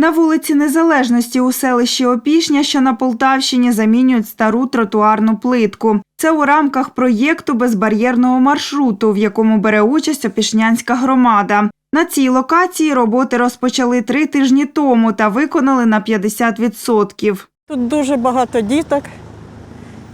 На вулиці Незалежності у селищі Опішня, що на Полтавщині, замінюють стару тротуарну плитку. Це у рамках проєкту безбар'єрного маршруту, в якому бере участь Опішнянська громада. На цій локації роботи розпочали три тижні тому та виконали на 50%. Тут дуже багато діток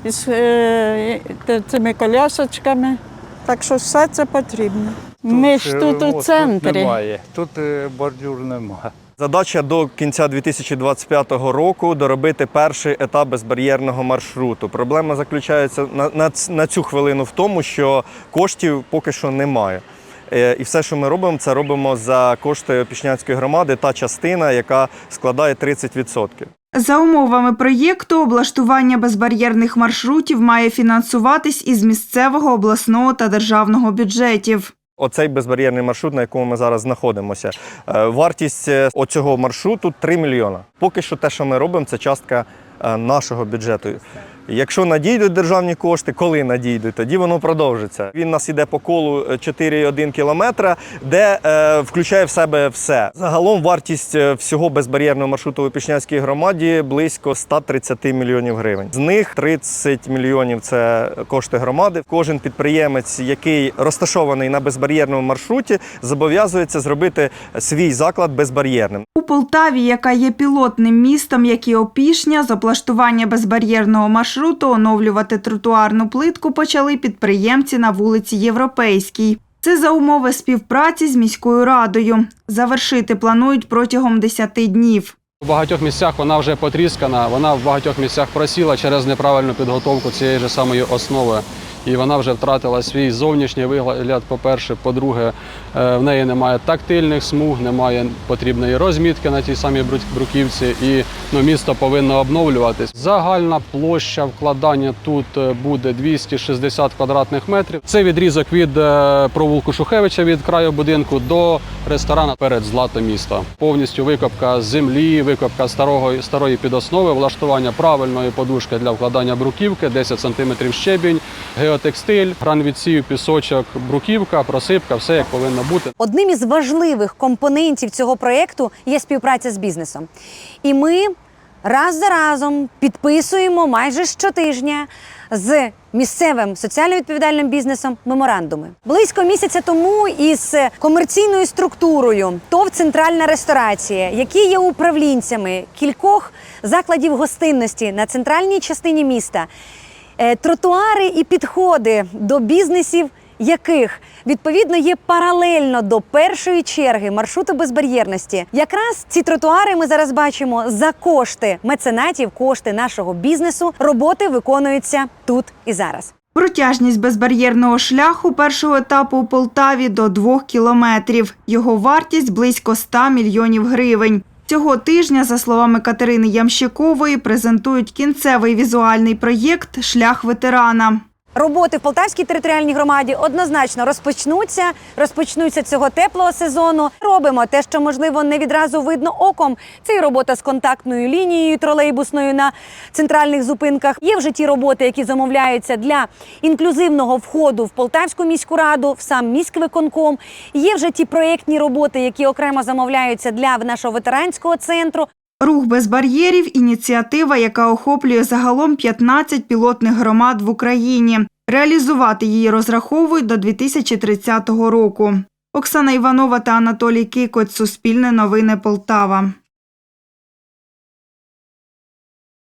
із е, цими колясочками. Так що все це потрібно. Ми ж е, тут у центрі. немає. Тут е, бордюр немає. Задача до кінця 2025 року доробити перший етап безбар'єрного маршруту. Проблема заключається на, на, на цю хвилину в тому, що коштів поки що немає. Е, І все, що ми робимо, це робимо за кошти Пішнянської громади, та частина, яка складає 30%. За умовами проєкту, облаштування безбар'єрних маршрутів має фінансуватись із місцевого, обласного та державного бюджетів. Оцей безбар'єрний маршрут, на якому ми зараз знаходимося. Е, Вартість е, оцього маршруту 3 мільйона. Поки що те, що ми робимо, це частка е, нашого бюджету. Якщо надійдуть державні кошти, коли надійдуть, тоді воно продовжиться. Він у нас іде по колу е, 4,1 кілометра, де е, включає в себе все. Загалом вартість е, всього безбар'єрного маршруту в Пішнянській громаді близько 130 мільйонів гривень. З них 30 мільйонів це кошти громади. Кожен підприємець, який розташований на безбар'єрному маршруті, зобов'язується зробити свій заклад безбар'єрним. У Полтаві, яка є пілотним містом, як і Опішня, з облаштування безбар'єрного маршруту оновлювати тротуарну плитку почали підприємці на вулиці Європейській. Це за умови співпраці з міською радою. Завершити планують протягом 10 днів. У багатьох місцях вона вже потріскана, вона в багатьох місцях просіла через неправильну підготовку цієї ж самої основи. І вона вже втратила свій зовнішній вигляд, по-перше. По-друге, е, в неї немає тактильних смуг, немає потрібної розмітки на тій самій бруківці, і ну, місто повинно обновлюватись. Загальна площа вкладання тут е, буде 260 квадратних метрів. Це відрізок від е, провулку Шухевича від краю будинку до ресторана перед злато міста. Повністю викопка землі, викопка старого старої підоснови, влаштування правильної подушки для вкладання бруківки, 10 см щебінь, геотекстиль, гранвідсів, пісочок, бруківка, просипка, все як повинно бути. Одним із важливих компонентів цього проєкту є співпраця з бізнесом. І ми раз за разом підписуємо майже щотижня з місцевим соціально відповідальним бізнесом меморандуми. Близько місяця тому із комерційною структурою ТОВ Центральна ресторація, які є управлінцями кількох закладів гостинності на центральній частині міста. Е, тротуари і підходи до бізнесів, яких відповідно є паралельно до першої черги маршруту безбар'єрності. Якраз ці тротуари ми зараз бачимо за кошти меценатів, кошти нашого бізнесу. Роботи виконуються тут і зараз. Протяжність безбар'єрного шляху першого етапу у Полтаві до 2 кілометрів. Його вартість близько 100 мільйонів гривень. Цього тижня, за словами Катерини Ямщикової, презентують кінцевий візуальний проєкт Шлях ветерана. Роботи в Полтавській територіальній громаді однозначно розпочнуться. Розпочнуться цього теплого сезону. Робимо те, що можливо не відразу видно оком. Це і робота з контактною лінією тролейбусною на центральних зупинках. Є вже ті роботи, які замовляються для інклюзивного входу в Полтавську міську раду, в сам міськвиконком. Є вже ті проєктні роботи, які окремо замовляються для нашого ветеранського центру. Рух без бар'єрів ініціатива, яка охоплює загалом 15 пілотних громад в Україні. Реалізувати її розраховують до 2030 року. Оксана Іванова та Анатолій Кикоць. Суспільне новини Полтава.